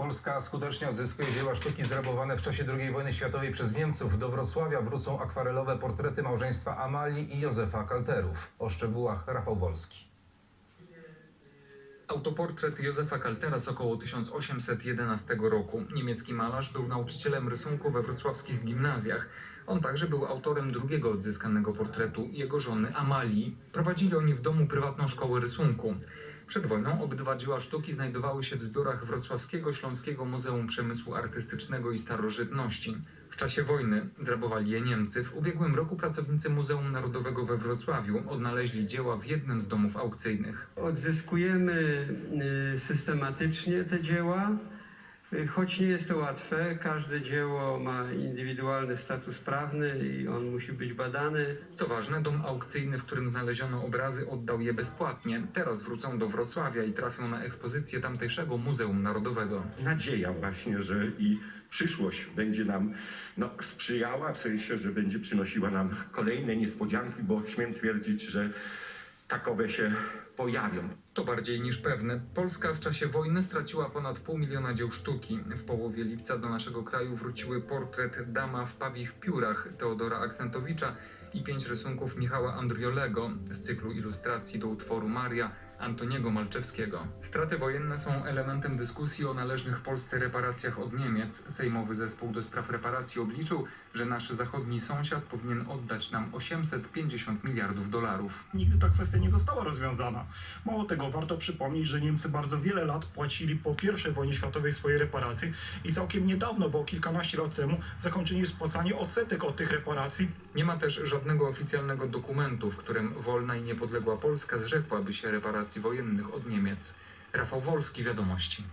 Polska skutecznie odzyskuje dzieła sztuki zrabowane w czasie II wojny światowej przez Niemców. Do Wrocławia wrócą akwarelowe portrety małżeństwa Amalii i Józefa Kalterów. O szczegółach Rafał Wolski. Autoportret Józefa Kaltera z około 1811 roku. Niemiecki malarz był nauczycielem rysunku we wrocławskich gimnazjach. On także był autorem drugiego odzyskanego portretu jego żony Amalii. Prowadzili oni w domu prywatną szkołę rysunku. Przed wojną obydwa dzieła sztuki znajdowały się w zbiorach Wrocławskiego Śląskiego Muzeum Przemysłu Artystycznego i Starożytności. W czasie wojny zrabowali je Niemcy. W ubiegłym roku pracownicy Muzeum Narodowego we Wrocławiu odnaleźli dzieła w jednym z domów aukcyjnych. Odzyskujemy y, systematycznie te dzieła, choć nie jest to łatwe. Każde dzieło ma indywidualny status prawny i on musi być badany. Co ważne, dom aukcyjny, w którym znaleziono obrazy, oddał je bezpłatnie. Teraz wrócą do Wrocławia i trafią na ekspozycję tamtejszego Muzeum Narodowego. nadzieja właśnie, że i przyszłość będzie nam no, sprzyjała, w sensie, że będzie przynosiła nam kolejne niespodzianki, bo śmiem twierdzić, że takowe się pojawią. To bardziej niż pewne. Polska w czasie wojny straciła ponad pół miliona dzieł sztuki. W połowie lipca do naszego kraju wróciły portret Dama w pawich piórach Teodora Aksentowicza i pięć rysunków Michała Andriolego z cyklu ilustracji do utworu Maria Antoniego Malczewskiego. Straty wojenne są elementem dyskusji o należnych Polsce reparacjach od Niemiec. Sejmowy Zespół do Spraw Reparacji obliczył, że nasz zachodni sąsiad powinien oddać nam 850 miliardów dolarów. nigdy ta kwestia nie została rozwiązana. Mało tego, warto przypomnieć, że Niemcy bardzo wiele lat płacili po I wojnie światowej swoje reparacje i całkiem niedawno, bo kilkanaście lat temu, zakończyli spłacanie odsetek od tych reparacji. Nie ma też żadnego oficjalnego dokumentu, w którym wolna i niepodległa Polska zrzekłaby się wojennych od Niemiec. Rafał Wolski, Wiadomości.